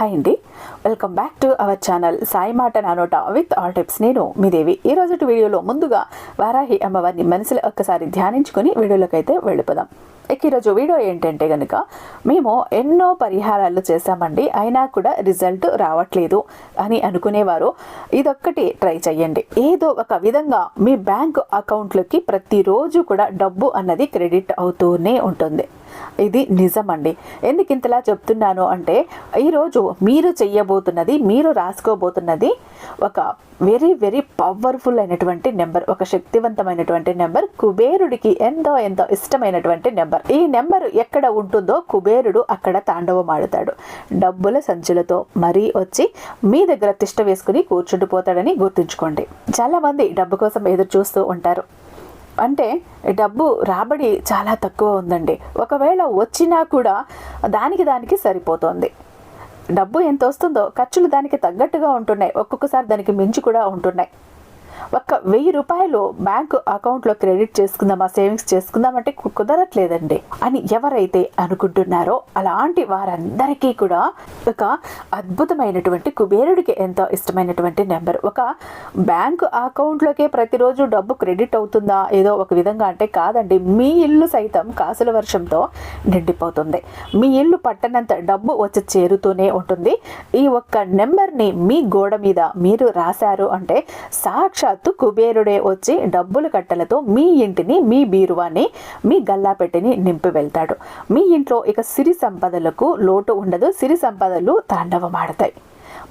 Hi అండి. Welcome back to our channel Sai మాట నానోట విత్ ఆల్ టిప్స్ నేను మీ దేవి. ఈ రోజు వీడియోలో ముందుగా వారాహి అమ్మవారిని మనసులో ఒక్కసారి ధ్యానించుకొని వీడియోలోకి అయితే వెళ్ళిపోదాం. ఇక ఈరోజు వీడియో ఏంటంటే కనుక మేము ఎన్నో పరిహారాలు చేశామండి అయినా కూడా రిజల్ట్ రావట్లేదు అని అనుకునేవారు. ఇదొక్కటి ట్రై చేయండి ఏదో ఒక విధంగా మీ బ్యాంక్ అకౌంట్లోకి ప్రతిరోజు కూడా డబ్బు అన్నది క్రెడిట్ అవుతూనే ఉంటుంది. ఇది నిజమండి. ఎందుకు ఇంతలా చెప్తున్నాను అంటే ఈరోజు మీరు చెయ్యబోతున్నది మీరు రాసుకోబోతున్నది ఒక వెరీ వెరీ పవర్ఫుల్ అయినటువంటి నెంబర్ ఒక శక్తివంతమైనటువంటి నెంబర్ కుబేరుడికి ఎంతో ఎంతో ఇష్టమైనటువంటి నెంబర్. ఈ నెంబర్ ఎక్కడ ఉంటుందో కుబేరుడు అక్కడ తాండవమాడుతాడు. డబ్బుల సంచులతో మరీ వచ్చి మీ దగ్గర తిష్ట వేసుకుని కూర్చుండిపోతాడని గుర్తుంచుకోండి. చాలా మంది డబ్బు కోసం ఎదురు చూస్తూ ఉంటారు. అంటే డబ్బు రాబడి చాలా తక్కువ ఉందండి. ఒకవేళ వచ్చినా కూడా దానికి దానికి సరిపోతుంది. డబ్బు ఎంత వస్తుందో ఖర్చులు దానికి తగ్గట్టుగా ఉంటున్నాయి. ఒక్కొక్కసారి దానికి మించి కూడా ఉంటున్నాయి. ఒక్క వెయ్యి రూపాయలు బ్యాంకు అకౌంట్లో క్రెడిట్ చేసుకుందామా సేవింగ్స్ చేసుకుందామంటే కుదరట్లేదండి అని ఎవరైతే అనుకుంటున్నారో అలాంటి వారందరికీ కూడా ఒక అద్భుతమైనటువంటి కుబేరుడికి ఎంతో ఇష్టమైనటువంటి నెంబర్. ఒక బ్యాంకు అకౌంట్లోకే ప్రతిరోజు డబ్బు క్రెడిట్ అవుతుందా ఏదో ఒక విధంగా అంటే కాదండి మీ ఇల్లు సైతం కాసుల వర్షంతో నిండిపోతుంది. మీ ఇల్లు పట్టనంత డబ్బు వచ్చి చేరుతూనే ఉంటుంది. ఈ ఒక్క నెంబర్ని మీ గోడ మీద మీరు రాశారు అంటే సాక్షాత్తు కుబేరుడే వచ్చి డబ్బుల కట్టలతో మీ ఇంటిని మీ బీరువాని మీ గల్లాపెట్టిని నింపి వెళ్తాడు. మీ ఇంట్లో ఇక సిరి సంపదలకు లోటు ఉండదు. సిరి సంపదలు తాండవమాడతాయి.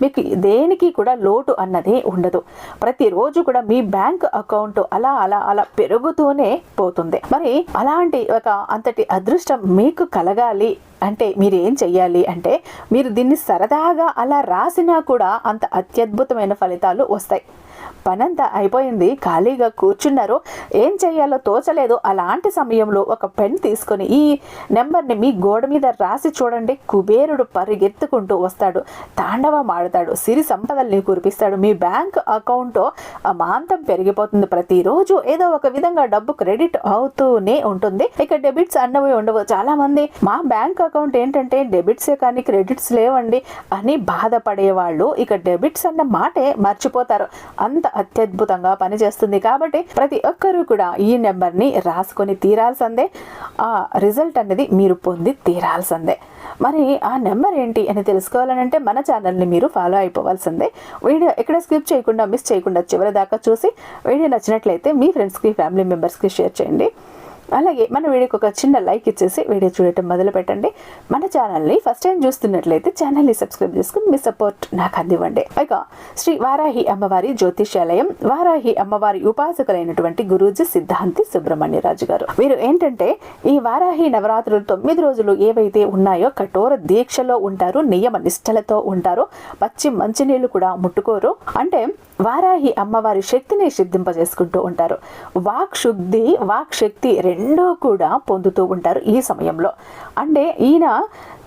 మీకు దేనికి కూడా లోటు అన్నది ఉండదు. ప్రతిరోజు కూడా మీ బ్యాంక్ అకౌంట్ అలా అలా అలా పెరుగుతూనే పోతుంది. మరి అలాంటి ఒక అంతటి అదృష్టం మీకు కలగాలి అంటే మీరు ఏం చెయ్యాలి అంటే మీరు దీన్ని సరదాగా అలా రాసినా కూడా అంత అత్యద్భుతమైన ఫలితాలు వస్తాయి. పనంతా అయిపోయింది. ఖాళీగా కూర్చున్నారు. ఏం చేయాలో తోచలేదు. అలాంటి సమయంలో ఒక పెన్ తీసుకొని ఈ నెంబర్ని మీ గోడ మీద రాసి చూడండి. కుబేరుడు పరిగెత్తుకుంటూ వస్తాడు. తాండవం ఆడతాడు. సిరి సంపదల్ని కురిపిస్తాడు. మీ బ్యాంక్ అకౌంట్ అమాంతం పెరిగిపోతుంది. ప్రతిరోజు ఏదో ఒక విధంగా డబ్బు క్రెడిట్ అవుతూనే ఉంటుంది. ఇక డెబిట్స్ అన్నవి ఉండవు. చాలా మంది మా బ్యాంక్ అకౌంట్ ఏంటంటే డెబిట్సే కానీ క్రెడిట్స్ లేవండి అని బాధపడే వాళ్ళు ఇక డెబిట్స్ అన్న మాటే మర్చిపోతారు. అంత అత్యద్భుతంగా పనిచేస్తుంది కాబట్టి ప్రతి ఒక్కరూ కూడా ఈ నెంబర్ని రాసుకొని తీరాల్సిందే. ఆ రిజల్ట్ అనేది మీరు పొంది తీరాల్సిందే. మరి ఆ నెంబర్ ఏంటి అని తెలుసుకోవాలనంటే మన ఛానల్ని మీరు ఫాలో అయిపోవాల్సిందే. వీడియో ఎక్కడ స్కిప్ చేయకుండా మిస్ చేయకుండా చివరి దాకా చూసి వీడియో నచ్చినట్లయితే మీ ఫ్రెండ్స్కి ఫ్యామిలీ మెంబర్స్కి షేర్ చేయండి. అలాగే మన వీడియోకి ఒక చిన్న లైక్ ఇచ్చేసి వీడియో చూడటం మొదలు పెట్టండి మన ఛానల్ని ఫస్ట్ టైం చూస్తున్నట్లయితే ఛానల్ని సబ్స్క్రైబ్ చేసుకుని మీ సపోర్ట్ నాకు అందివ్వండి. ఇక శ్రీ వారాహి అమ్మవారి జ్యోతిష్యాలయం వారాహి అమ్మవారి ఉపాసకులైనటువంటి గురూజీ సిద్ధాంతి సుబ్రహ్మణ్యరాజు గారు. వీరు ఏంటంటే ఈ వారాహి నవరాత్రులు తొమ్మిది రోజులు ఏవైతే ఉన్నాయో కఠోర దీక్షలో ఉంటారు నియమ నిష్టలతో ఉంటారు పచ్చి మంచినీళ్ళు కూడా ముట్టుకోరు. అంటే వారాహి అమ్మవారి శక్తిని సిద్ధింపజేసుకుంటూ ఉంటారు. వాక్ శుద్ధి వాక్ శక్తి రెండూ కూడా పొందుతూ ఉంటారు ఈ సమయంలో. అంటే ఈయన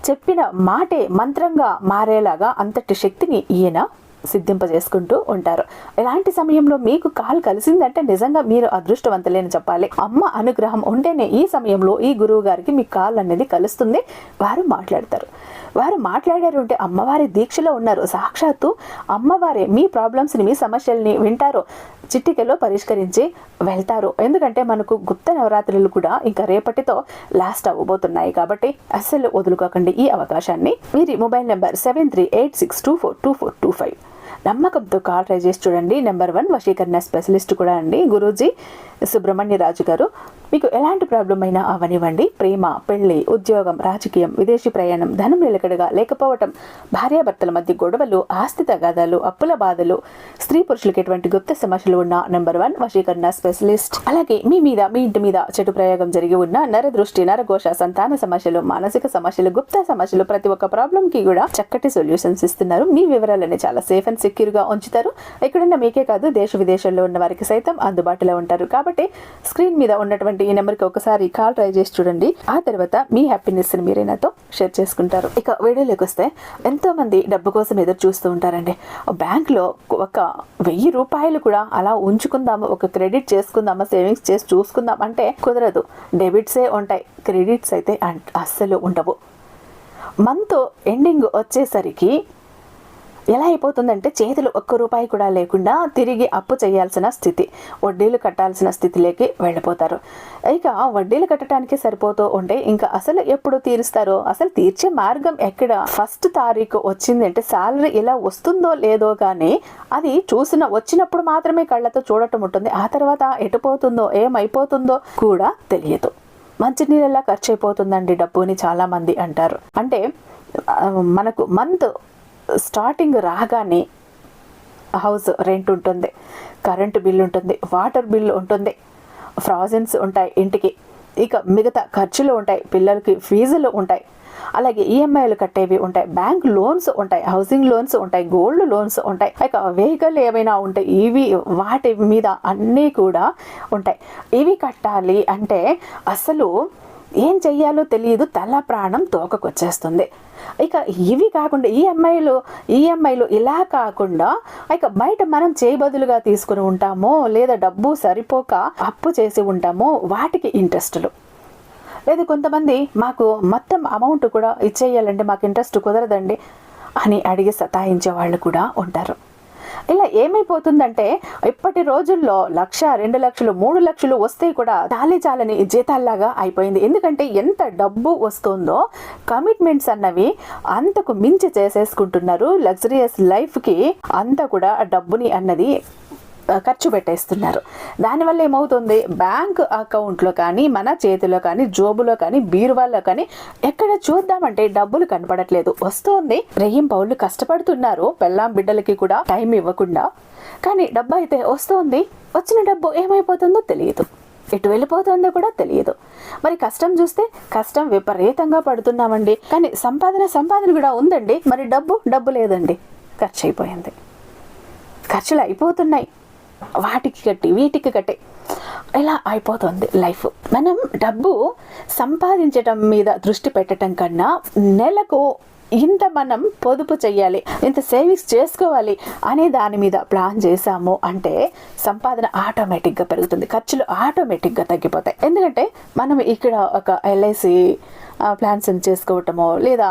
చెప్పిన మాటే మంత్రంగా మారేలాగా అంతటి శక్తిని ఈయన సిద్ధింపజేసుకుంటూ ఉంటారు. ఇలాంటి సమయంలో మీకు కాల్ కలిసిందంటే నిజంగా మీరు అదృష్టవంతులేని చెప్పాలి. అమ్మ అనుగ్రహం ఉంటేనే ఈ సమయంలో ఈ గురువు గారికి మీ కాల్ అనేది కలుస్తుంది. వారు మాట్లాడతారు. వారు మాట్లాడారు అంటే అమ్మవారి దీక్షలో ఉన్నారు. సాక్షాత్తు అమ్మవారే మీ ప్రాబ్లమ్స్ని మీ సమస్యల్ని వింటారు. చిట్టికలో పరిష్కరించి వెళ్తారు. ఎందుకంటే మనకు గుప్త నవరాత్రులు కూడా ఇంకా రేపటితో లాస్ట్ అవ్వబోతున్నాయి కాబట్టి అస్సలు వదులుకోకండి ఈ అవకాశాన్ని. వీరి mobile number seven three eight six two four two four two five నమ్మకంతో కాల్ ట్రై చేసి చూడండి. నెంబర్ వన్ వశీకరణ స్పెషలిస్ట్ కూడా అండి. గురూజీ సుబ్రహ్మణ్య రాజు గారు. మీకు ఎలాంటి ప్రాబ్లం అయినా అవనివ్వండి. ప్రేమ పెళ్ళి ఉద్యోగం రాజకీయం విదేశీ ప్రయాణం ధనం నిలకడగా లేకపోవటం భార్యాభర్తల మధ్య గొడవలు ఆస్తి తగాదాలు అప్పుల బాధలు స్త్రీ పురుషులకు ఎటువంటి గుప్త సమస్యలు ఉన్న నెంబర్ వన్ వశీకరణ స్పెషలిస్ట్ అలాగే మీ మీద మీ ఇంటి మీద చెడు ప్రయోగం జరిగి ఉన్న నరదృష్టి నరఘోష సంతాన సమస్యలు మానసిక సమస్యలు గుప్త సమస్యలు ప్రతి ఒక్క ప్రాబ్లం కి కూడా చక్కటి సొల్యూషన్స్ ఇస్తున్నారు. మీ వివరాలని చాలా సేఫ్ అండ్ సెక్యూర్గా ఉంచుతారు. ఎక్కడున్న మీకే కాదు దేశ విదేశాల్లో ఉన్న వారికి సైతం అందుబాటులో ఉంటారు. కాబట్టి స్క్రీన్ మీద ఉన్నటువంటి ఈ నెంబర్కి ఒకసారి కాల్ ట్రై చేసి చూడండి. ఆ తర్వాత మీ హ్యాపీనెస్ని మీరే నాతో షేర్ చేసుకుంటారు. ఇక వీడియోలోకి వస్తే ఎంతోమంది డబ్బు కోసం ఎదురు చూస్తూ ఉంటారండి. బ్యాంక్లో ఒక వెయ్యి రూపాయలు కూడా అలా ఉంచుకుందాము ఒక క్రెడిట్ చేసుకుందామా సేవింగ్స్ చేసి చూసుకుందాం అంటే కుదరదు. డెబిట్సే ఉంటాయి క్రెడిట్స్ అయితే అస్సలు ఉండవు. మంత్ ఎండింగ్ వచ్చేసరికి ఎలా అయిపోతుందంటే చేతులు ఒక్క రూపాయి కూడా లేకుండా తిరిగి అప్పు చేయాల్సిన స్థితి వడ్డీలు కట్టాల్సిన స్థితిలోకి వెళ్ళిపోతారు. ఇక వడ్డీలు కట్టడానికి సరిపోతూ ఉంటే ఇంకా అసలు ఎప్పుడు తీరుస్తారో అసలు తీర్చే మార్గం ఎక్కడ? ఫస్ట్ తారీఖు వచ్చింది అంటే శాలరీ ఇలా వస్తుందో లేదో కానీ అది చూసిన వచ్చినప్పుడు మాత్రమే కళ్ళతో చూడటం ఉంటుంది. ఆ తర్వాత ఎటుపోతుందో ఏమైపోతుందో కూడా తెలియదు. మంచినీళ్ళలా ఖర్చు అయిపోతుందండి డబ్బుని చాలామంది అంటారు. అంటే మనకు మంత్ స్టార్టింగ్ రాగానే హౌస్ రెంట్ ఉంటుంది కరెంటు బిల్ ఉంటుంది వాటర్ బిల్ ఉంటుంది ఫ్రాజన్స్ ఉంటాయి ఇంటికి. ఇక మిగతా ఖర్చులు ఉంటాయి పిల్లలకి ఫీజులు ఉంటాయి. అలాగే ఈఎంఐలు కట్టేవి ఉంటాయి బ్యాంక్ లోన్స్ ఉంటాయి హౌసింగ్ లోన్స్ ఉంటాయి గోల్డ్ లోన్స్ ఉంటాయి. ఇక వెహికల్ ఏమైనా ఉంటాయి ఇవి వాటి మీద అన్నీ కూడా ఉంటాయి. ఇవి కట్టాలి అంటే అసలు ఏం చెయ్యాలో తెలియదు. తల ప్రాణం తోకకొచ్చేస్తుంది. ఇక ఇవి కాకుండా ఈఎంఐలు ఈఎంఐలు ఇలా కాకుండా ఇక బయట మనం చేయబదులుగా తీసుకుని ఉంటామో లేదా డబ్బు సరిపోక అప్పు చేసి ఉంటామో వాటికి ఇంట్రెస్టులు. లేదు కొంతమంది మాకు మొత్తం అమౌంట్ కూడా ఇచ్చేయాలంటే మాకు ఇంట్రెస్ట్ కుదరదండి అని అడిగి సతాయించే వాళ్ళు కూడా ఉంటారు. ఇలా ఏమైపోతుందంటే ఇప్పటి రోజుల్లో లక్ష రెండు లక్షలు మూడు లక్షలు వస్తే కూడా చాలీ చాలని జీతాల్లాగా అయిపోయింది. ఎందుకంటే ఎంత డబ్బు వస్తుందో కమిట్మెంట్స్ అన్నవి అంతకు మించి చేసేసుకుంటున్నారు. లగ్జరియస్ లైఫ్కి అంత కూడా డబ్బుని అన్నది ఖర్చు పెట్టేస్తున్నారు. దానివల్ల ఏమవుతుంది? బ్యాంక్ అకౌంట్లో కానీ మన చేతిలో కానీ జోబులో కానీ బీరువాల్లో కానీ ఎక్కడ చూద్దామంటే డబ్బులు కనపడట్లేదు. వస్తుంది. రెయ్యం పౌళ్ళు కష్టపడుతున్నారు. పెళ్ళాం బిడ్డలకి కూడా టైం ఇవ్వకుండా. కానీ డబ్బు అయితే వస్తుంది. వచ్చిన డబ్బు ఏమైపోతుందో తెలియదు. ఎటు వెళ్ళిపోతుందో కూడా తెలియదు. మరి కష్టం చూస్తే కష్టం విపరీతంగా పడుతున్నామండి. కానీ సంపాదన సంపాదన కూడా ఉందండి. మరి డబ్బు డబ్బు లేదండి. ఖర్చు అయిపోయింది. ఖర్చులు అయిపోతున్నాయి. వాటికి కట్టి వీటికి కట్టి. ఇలా అయిపోతుంది లైఫ్. మనం డబ్బు సంపాదించటం మీద దృష్టి పెట్టడం కన్నా నెలకు ఇంత మనం పొదుపు చేయాలి ఇంత సేవింగ్స్ చేసుకోవాలి అనే దాని మీద ప్లాన్ చేశాము అంటే సంపాదన ఆటోమేటిక్గా పెరుగుతుంది ఖర్చులు ఆటోమేటిక్గా తగ్గిపోతాయి. ఎందుకంటే మనం ఇక్కడ ఒక ఎల్ఐసి ప్లాన్స్ చేసుకోవటమో లేదా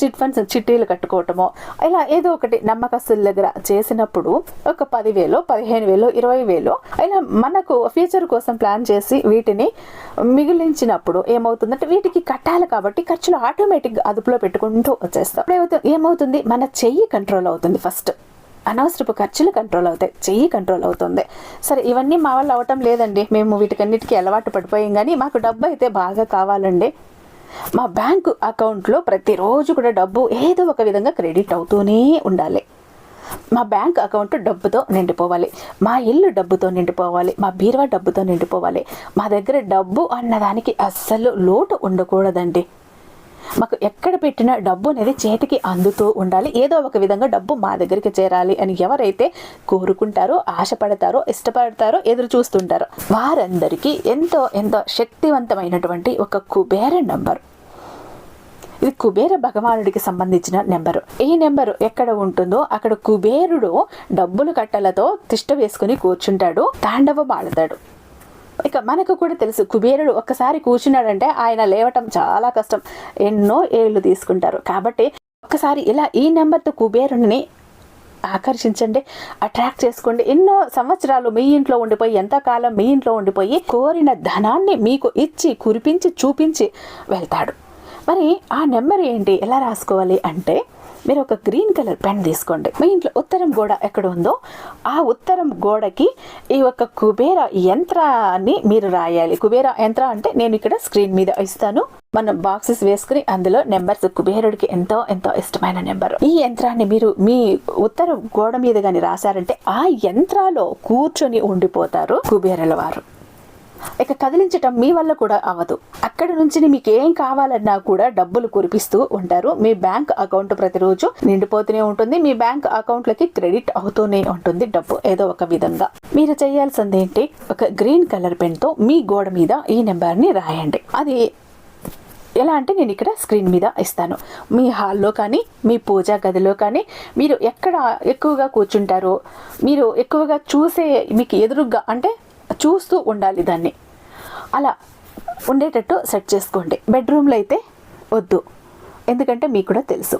చిట్ ఫండ్స్ చిట్టీలు కట్టుకోవటమో ఇలా ఏదో ఒకటి నమ్మకస్తుల దగ్గర చేసినప్పుడు ఒక పదివేలు పదిహేను వేలు ఇరవై వేలు ఇలా మనకు ఫ్యూచర్ కోసం ప్లాన్ చేసి వీటిని మిగిలించినప్పుడు ఏమవుతుందంటే వీటికి కట్టాలి కాబట్టి ఖర్చులు ఆటోమేటిక్గా అదుపులో పెట్టుకుంటూ చేస్తాం. అప్పుడు ఏమవుతుంది ఏమవుతుంది? మన చెయ్యి కంట్రోల్ అవుతుంది ఫస్ట్ అనవసరపు ఖర్చులు కంట్రోల్ అవుతాయి. చెయ్యి కంట్రోల్ అవుతుంది. సరే ఇవన్నీ మా వల్ల అవటం లేదండి. మేము వీటికన్నిటికీ అలవాటు పడిపోయాం కానీ మాకు డబ్బు అయితే బాగా కావాలండి. మా బ్యాంకు అకౌంట్లో ప్రతిరోజు కూడా డబ్బు ఏదో ఒక విధంగా క్రెడిట్ అవుతూనే ఉండాలి. మా బ్యాంక్ అకౌంట్ డబ్బుతో నిండిపోవాలి. మా ఇల్లు డబ్బుతో నిండిపోవాలి. మా బీరువా డబ్బుతో నిండిపోవాలి. మా దగ్గర డబ్బు అన్నదానికి అస్సలు లోటు ఉండకూడదండి. మాకు ఎక్కడ పెట్టిన డబ్బు అనేది చేతికి అందుతూ ఉండాలి. ఏదో ఒక విధంగా డబ్బు మా దగ్గరికి చేరాలి అని ఎవరైతే కోరుకుంటారో ఆశపడతారో ఇష్టపడతారో ఎదురు చూస్తుంటారో వారందరికీ ఎంతో ఎంతో శక్తివంతమైనటువంటి ఒక కుబేర నంబరు. ఇది కుబేర భగవానుడికి సంబంధించిన నెంబరు. ఈ నెంబరు ఎక్కడ ఉంటుందో అక్కడ కుబేరుడు డబ్బులు కట్టలతో తిష్ట వేసుకుని కూర్చుంటాడు తాండవం ఆడతాడు ఇక మనకు కూడా తెలుసు కుబేరుడు ఒక్కసారి కూర్చున్నాడంటే ఆయన లేవటం చాలా కష్టం. ఎన్నో ఏళ్ళు తీసుకుంటారు. కాబట్టి ఒక్కసారి ఇలా ఈ నెంబర్తో కుబేరుడిని ఆకర్షించండి అట్రాక్ట్ చేసుకోండి. ఎన్నో సంవత్సరాలు మీ ఇంట్లో ఉండిపోయి ఎంతకాలం మీ ఇంట్లో ఉండిపోయి కోరిన ధనాన్ని మీకు ఇచ్చి కురిపించి చూపించి వెళ్తాడు. మరి ఆ నెంబర్ ఏంటి? ఎలా రాసుకోవాలి అంటే మీరు ఒక గ్రీన్ కలర్ పెన్ తీసుకోండి. మీ ఇంట్లో ఉత్తరం గోడ ఎక్కడ ఉందో ఆ ఉత్తరం గోడకి ఈ యొక్క కుబేర యంత్రాన్ని మీరు రాయాలి. కుబేర యంత్ర అంటే నేను ఇక్కడ స్క్రీన్ మీద ఇస్తాను. మనం బాక్సెస్ వేసుకుని అందులో నెంబర్స్ కుబేరుడికి ఎంతో ఎంతో ఇష్టమైన నెంబర్. ఈ యంత్రాన్ని మీరు మీ ఉత్తర గోడ మీద కానీ రాశారంటే ఆ యంత్రాలో కూర్చొని ఉండిపోతారు కుబేరుల వారు. ఇక కదిలించటం మీ వల్ల కూడా అవ్వదు. అక్కడ నుంచి మీకు ఏం కావాలన్నా కూడా డబ్బులు కురిపిస్తూ ఉంటారు. మీ బ్యాంక్ అకౌంట్ ప్రతిరోజు నిండిపోతూనే ఉంటుంది. మీ బ్యాంక్ అకౌంట్లకి క్రెడిట్ అవుతూనే ఉంటుంది డబ్బు ఏదో ఒక విధంగా. మీరు చేయాల్సింది ఏంటి? ఒక గ్రీన్ కలర్ పెన్తో మీ గోడ మీద ఈ నెంబర్ని రాయండి. అది ఎలా అంటే నేను ఇక్కడ స్క్రీన్ మీద ఇస్తాను. మీ హాల్లో కానీ మీ పూజా గదిలో కానీ మీరు ఎక్కడ ఎక్కువగా కూర్చుంటారో మీరు ఎక్కువగా చూసే మీకు ఎదురుగా అంటే చూస్తూ ఉండాలి దాన్ని. అలా ఉండేటట్టు సెట్ చేసుకోండి. బెడ్రూమ్లో అయితే వద్దు. ఎందుకంటే మీకు కూడా తెలుసు.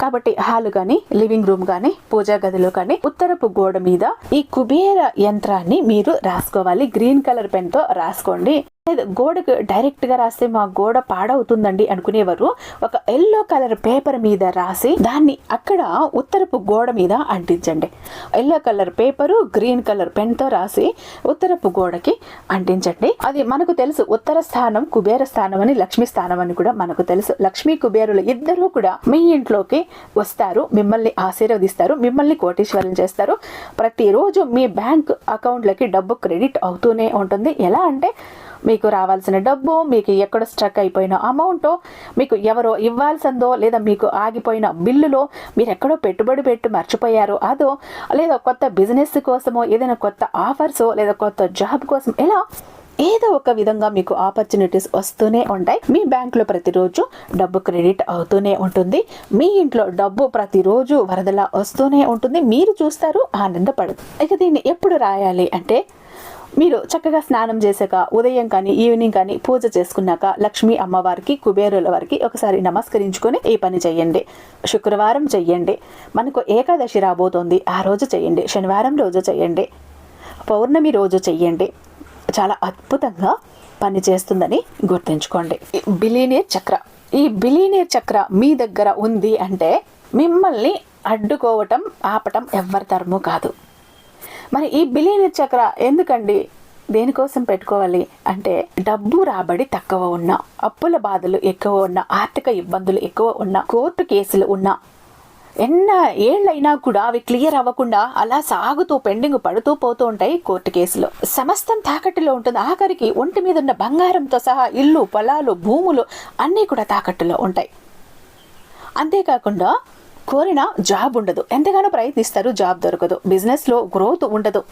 కాబట్టి హాల్ కానీ లివింగ్ రూమ్ కానీ పూజా గదిలో కానీ ఉత్తరపు గోడ మీద ఈ కుబేర యంత్రాన్ని మీరు రాసుకోవాలి. గ్రీన్ కలర్ పెన్తో రాసుకోండి. గోడకు డైరెక్ట్గా రాస్తే మా గోడ పాడవుతుందండి అనుకునేవారు. ఒక ఎల్లో కలర్ పేపర్ మీద రాసి దాన్ని అక్కడ ఉత్తరపు గోడ మీద అంటించండి. Yellow colour paper green colour పెన్తో రాసి ఉత్తరపు గోడకి అంటించండి. అది మనకు తెలుసు ఉత్తర స్థానం కుబేర స్థానం అని లక్ష్మీ స్థానం అని కూడా మనకు తెలుసు. లక్ష్మీ కుబేరులు ఇద్దరూ కూడా మీ ఇంట్లోకి వస్తారు మిమ్మల్ని ఆశీర్వదిస్తారు మిమ్మల్ని కోటీశ్వరం చేస్తారు. ప్రతిరోజు మీ బ్యాంక్ అకౌంట్లకి డబ్బు క్రెడిట్ అవుతూనే ఉంటుంది. ఎలా అంటే మీకు రావాల్సిన డబ్బు మీకు ఎక్కడ స్ట్రక్ అయిపోయిన అమౌంట్ మీకు ఎవరో ఇవ్వాల్సిందో లేదా మీకు ఆగిపోయిన బిల్లులో మీరు ఎక్కడో పెట్టుబడి పెట్టి మర్చిపోయారో. అదో లేదా కొత్త బిజినెస్ కోసమో ఏదైనా కొత్త ఆఫర్స్ లేదా కొత్త జాబ్ కోసం ఎలా ఏదో ఒక విధంగా మీకు ఆపర్చునిటీస్ వస్తూనే ఉంటాయి. మీ బ్యాంకులో ప్రతిరోజు డబ్బు క్రెడిట్ అవుతూనే ఉంటుంది. మీ ఇంట్లో డబ్బు ప్రతిరోజు వరదలా వస్తూనే ఉంటుంది. మీరు చూస్తారు ఆనందపడదు ఇక దీన్ని ఎప్పుడు రాయాలి అంటే మీరు చక్కగా స్నానం చేశాక ఉదయం కానీ ఈవినింగ్ కానీ పూజ చేసుకున్నాక లక్ష్మీ అమ్మవారికి కుబేరుల వారికి ఒకసారి నమస్కరించుకొని ఈ పని చేయండి. శుక్రవారం చెయ్యండి మనకు ఏకాదశి రాబోతోంది. ఆ రోజు చేయండి. శనివారం రోజు చేయండి. పౌర్ణమి రోజు చెయ్యండి చాలా అద్భుతంగా పనిచేస్తుందని గుర్తుంచుకోండి. బిలీనియర్ చక్ర. ఈ బిలీనియర్ చక్ర మీ దగ్గర ఉంది అంటే మిమ్మల్ని అడ్డుకోవటం ఆపటం ఎవ్వరి తరము కాదు. మరి ఈ బిలియనర్ చక్ర ఎందుకండి? దేనికోసం పెట్టుకోవాలి? అంటే డబ్బు రాబడి తక్కువ ఉన్న అప్పుల బాధలు ఎక్కువ ఉన్న ఆర్థిక ఇబ్బందులు ఎక్కువ ఉన్న కోర్టు కేసులు ఉన్న ఎన్న ఏళ్ళైనా కూడా అవి క్లియర్ అవ్వకుండా అలా సాగుతూ పెండింగ్ పడుతూ పోతూ ఉంటాయి కోర్టు కేసులు. సమస్తం తాకట్టులో ఉంటుంది. ఆఖరికి ఒంటి మీద ఉన్న బంగారంతో సహా ఇల్లు పొలాలు భూములు అన్నీ కూడా తాకట్టులో ఉంటాయి. అంతేకాకుండా కోరిన జాబ్ ఉండదు. ఎంతగానో ప్రయత్నిస్తారు జాబ్ దొరకదు. బిజినెస్లో గ్రోత్ ఉండదు.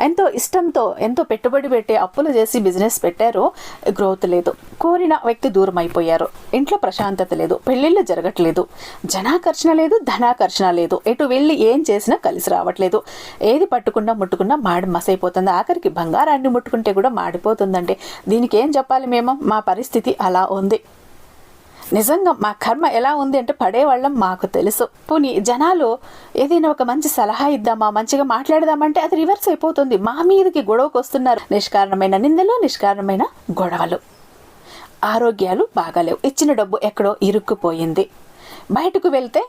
ఎంతో ఇష్టంతో ఎంతో పెట్టుబడి పెట్టి అప్పులు చేసి బిజినెస్ పెట్టారో గ్రోత్ లేదు. కోరిన వ్యక్తి దూరం అయిపోయారు ఇంట్లో ప్రశాంతత లేదు. పెళ్ళిళ్ళు జరగట్లేదు. జనాకర్షణ లేదు ధనాకర్షణ లేదు. ఎటు వెళ్ళి ఏం చేసినా కలిసి రావట్లేదు. ఏది పట్టుకున్నా ముట్టుకున్నా మాడి మసైపోతుంది. ఆఖరికి బంగారాన్ని ముట్టుకుంటే కూడా మాడిపోతుందండి. దీనికి ఏం చెప్పాలి మేము? మా పరిస్థితి అలా ఉంది. నిజంగా మా కర్మ ఎలా ఉంది అంటే పడేవాళ్ళం మాకు తెలుసు. పోనీ జనాలు ఏదైనా ఒక మంచి సలహా ఇద్దామా మంచిగా మాట్లాడదామంటే అది రివర్స్ అయిపోతుంది. మా మీదకి గొడవకు వస్తున్నారు. నిష్కారణమైన నిందలు నిష్కారణమైన గొడవలు. ఆరోగ్యాలు బాగాలేవు. ఇచ్చిన డబ్బు ఎక్కడో ఇరుక్కుపోయింది. బయటకు వెళ్తే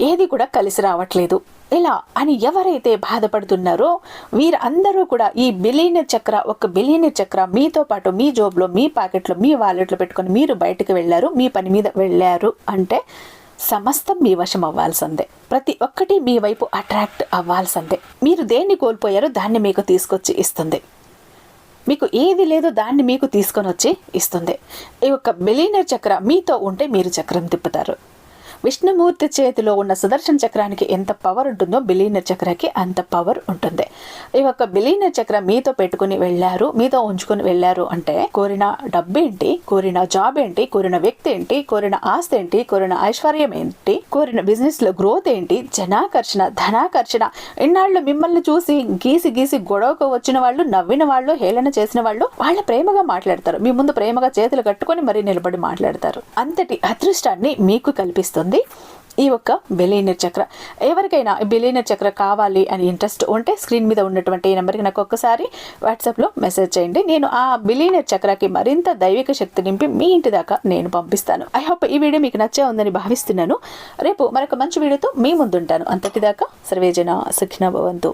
ఏది కూడా కలిసి రావట్లేదు. ఇలా అని ఎవరైతే బాధపడుతున్నారో వీరందరూ కూడా ఈ బిలియనర్ చక్ర ఒక బిలియనర్ చక్ర మీతో పాటు మీ జోబ్లో మీ పాకెట్లో మీ వాలెట్లో పెట్టుకొని మీరు బయటకు వెళ్ళారు మీ పని మీద వెళ్ళారు అంటే సమస్తం మీ వశం అవ్వాల్సిందే. ప్రతి ఒక్కటి మీ వైపు అట్రాక్ట్ అవ్వాల్సిందే. మీరు దేన్ని కోల్పోయారో దాన్ని మీకు తీసుకొచ్చి ఇస్తుంది. మీకు ఏది లేదో దాన్ని మీకు తీసుకొని వచ్చి ఇస్తుంది. ఈ యొక్క బిలియనర్ చక్ర మీతో ఉంటే మీరు చక్రం తిప్పుతారు. విష్ణుమూర్తి చేతిలో ఉన్న సుదర్శన చక్రానికి ఎంత పవర్ ఉంటుందో బిలీనర్ చక్రకి అంత పవర్ ఉంటుంది. ఈ యొక్క బిలీనర్ చక్ర మీతో పెట్టుకుని వెళ్ళారు మీతో ఉంచుకుని వెళ్ళారు అంటే కోరిన డబ్బు ఏంటి కోరిన జాబ్ ఏంటి కోరిన వ్యక్తి ఏంటి కోరిన ఆస్తి ఏంటి కోరిన ఐశ్వర్యం ఏంటి కోరిన బిజినెస్లో గ్రోత్ ఏంటి జనాకర్షణ ధనాకర్షణ ఇన్నాళ్ళు మిమ్మల్ని చూసి గీసి గీసి గొడవకు వచ్చిన వాళ్ళు నవ్విన వాళ్ళు హేళన చేసిన వాళ్ళు వాళ్ళ ప్రేమగా మాట్లాడతారు. మీ ముందు ప్రేమగా చేతులు కట్టుకొని మరీ నిలబడి మాట్లాడతారు. అంతటి అదృష్టాన్ని మీకు కల్పిస్తుంది ఈ ఒక్క బిలియనర్ చక్ర. ఎవరికైనా బిలియనర్ చక్ర కావాలి అని ఇంట్రెస్ట్ ఉంటే స్క్రీన్ మీద ఉన్నటువంటి ఈ నెంబర్కి నాకు ఒక్కసారి వాట్సాప్లో మెసేజ్ చేయండి. నేను ఆ బిలియనర్ చక్రకి మరింత దైవిక శక్తి నింపి మీ ఇంటి దాకా నేను పంపిస్తాను. ఐ హోప్ ఈ వీడియో మీకు నచ్చే ఉందని భావిస్తున్నాను. రేపు మరొక మంచి వీడియోతో మీ ముందుంటాను. అంతటిదాకా సర్వేజన సుఖిన భవంతు.